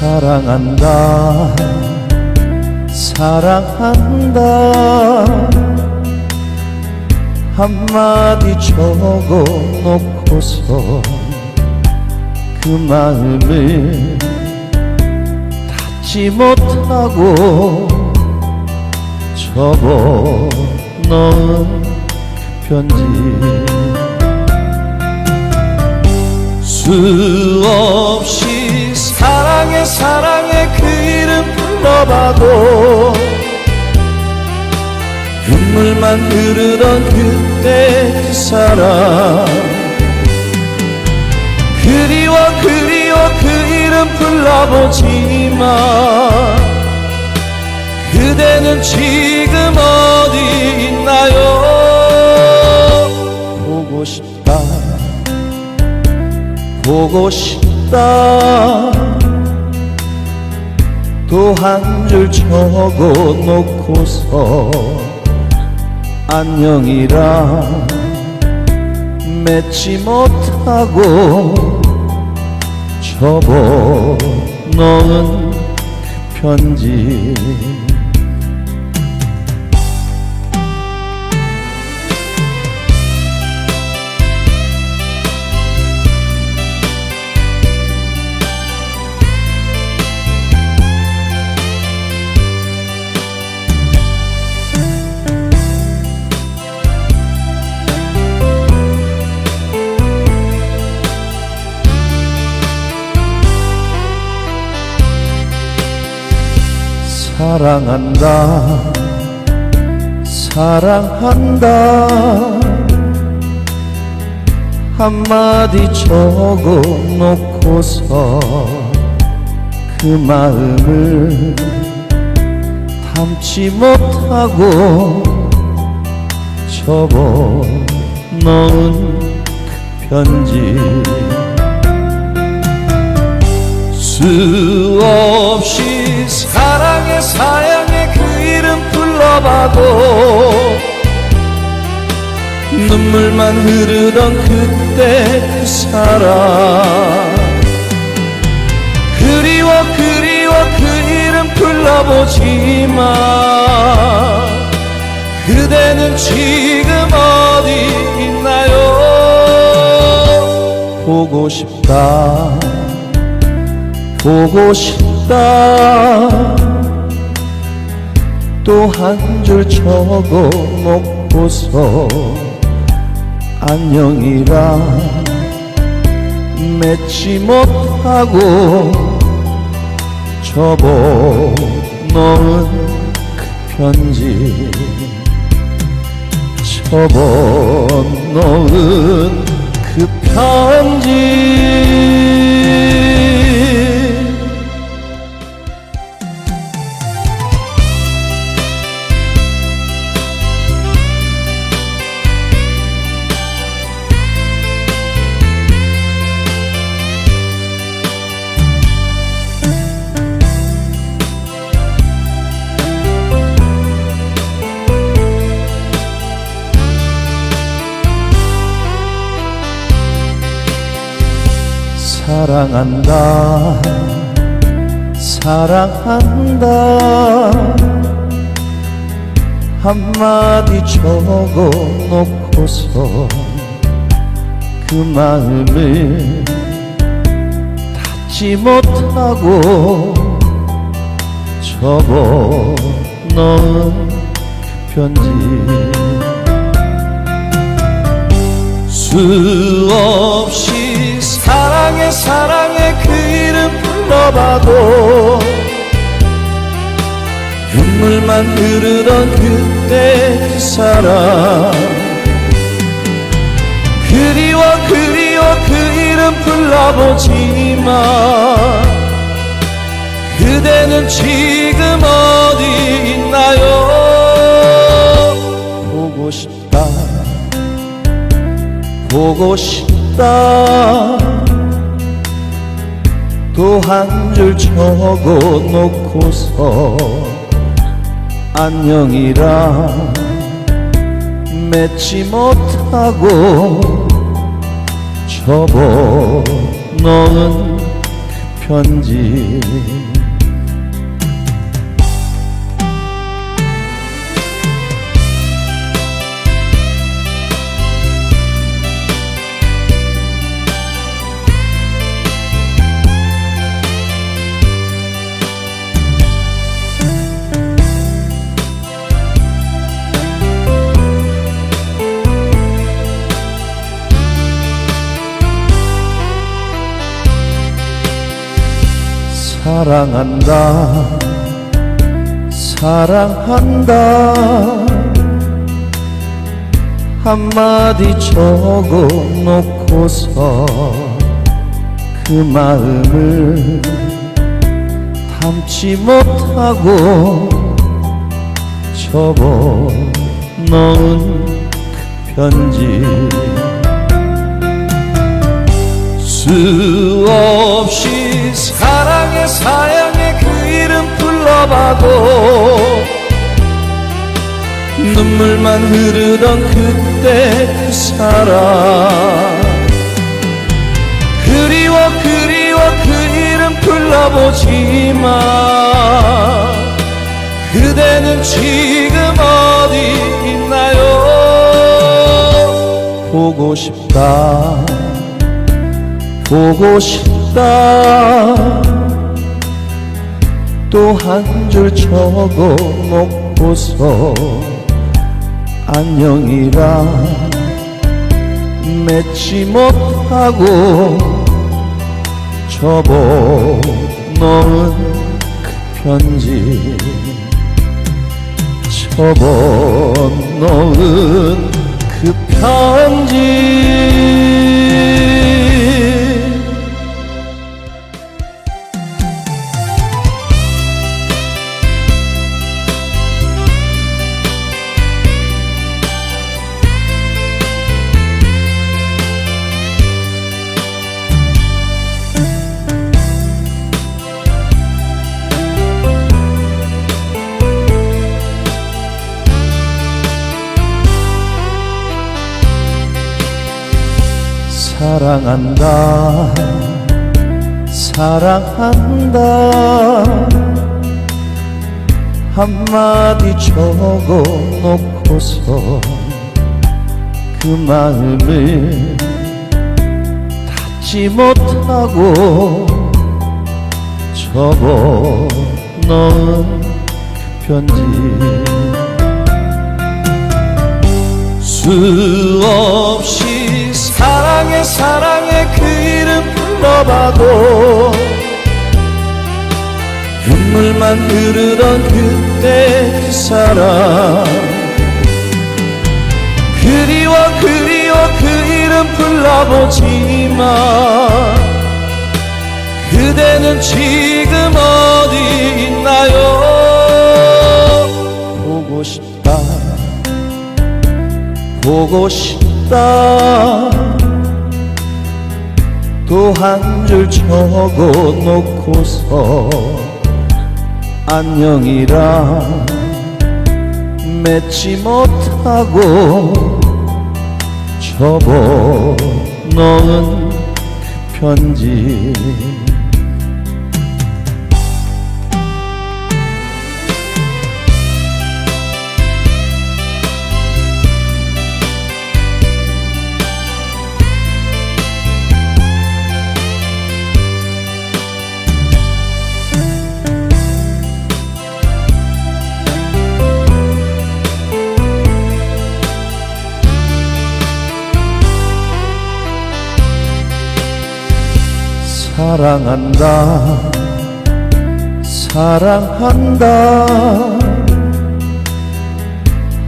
사랑한다. 사랑한다. 한마디 적어 놓고서 그 마음을 닫지 못하고 그 편지. 수없이 사랑해 사랑해 그 이름 불러봐도 눈물만 흐르던 그때 그 사랑. 그리워 그리워 그 이름 불러보지만 그대는 지금 어디 있나요? 보고 싶다. 보고 싶다 또 한 줄 적어 놓고서 안녕이라 맺지 못하고 접어 넣은 그 편지 사랑한다. 사랑한다. 한마디 적어 놓고서 그 마음을 담지 못하고 접어 넣은 그 편지 수 없이 사랑해 사랑해 그 이름 불러봐도 눈물만 흐르던 그때 그 사랑. 그리워 그리워 그 이름 불러보지만 그대는 지금 어디 있나요? 보고 싶다 보고 싶다. 또 한 줄 적어 놓고서 안녕이라 맺지 못하고 접어 넣은 그 편지. 접어 넣은 그 편지 사랑한다. 사랑한다. 한마디 적어 놓고서 그 마음을 닫지 못하고 접어 넣은 그 편지. 수없이 사랑해 사랑해 그 이름 불러봐도 눈물만 흐르던 그때 그 사랑. 그리워 그리워 그 이름 불러보지만 그대는 지금 어디 있나요? 보고 싶다. 보고 싶다 또 한 줄 적어 놓고서 안녕이라 맺지 못하고 접어 넣은 그 편지 사랑한다. 사랑한다. 한마디 적어 놓고서 그 마음을 담지 못하고 접어 넣은 그 편지 수없이 사랑해 사랑해 그 이름 불러봐도 눈물만 흐르던 그때 그 사랑. 그리워 그리워 그 이름 불러보지만 그대는 지금 어디 있나요? 보고 싶다 보고 싶다. 또 한 줄 적어 놓고서 안녕이라. 맺지 못하고 접어 놓은 그 편지. 접어 놓은 그 편지 사랑한다 사랑한다. 한마디 적어 놓고서 그 마음을 닫지 못하고 접어 넣은 그 편지. 수없이 사랑해 사랑해 그 이름 불러봐도 눈물만 흐르던 그때 그 사랑. 그리워 그리워 그 이름 불러보지만 그대는 지금 어디 있나요? 보고 싶다. 보고 싶다 또 한 줄 적어 놓고서 안녕이라 맺지 못하고 접어 놓은 그 편지 사랑한다. 사랑한다.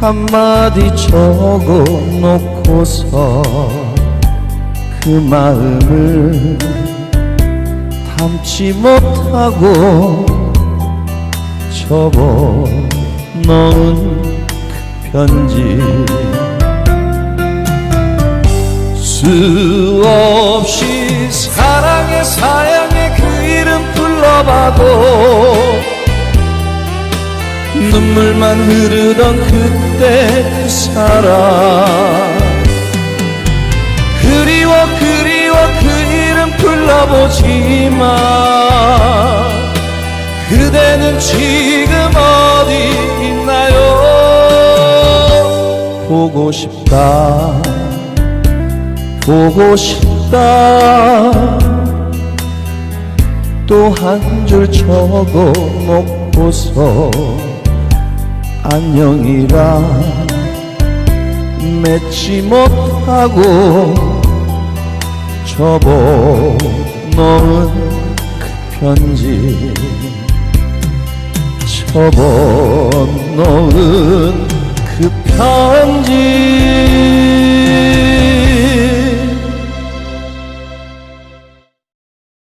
한마디 적어 놓고서 그 마음을 담지 못하고 접어 넣은 그 편지. 수없 불러봐도 눈물만 흐르던 그때 그 사랑 그리워 그리워 그 이름 불러보지만 그대는 지금 어디 있나요? 보고 싶다. 보고 싶다 또 한 줄 적어 놓고서 안녕이라 맺지 못하고 접어 놓은 그 편지 접어 놓은 그 편지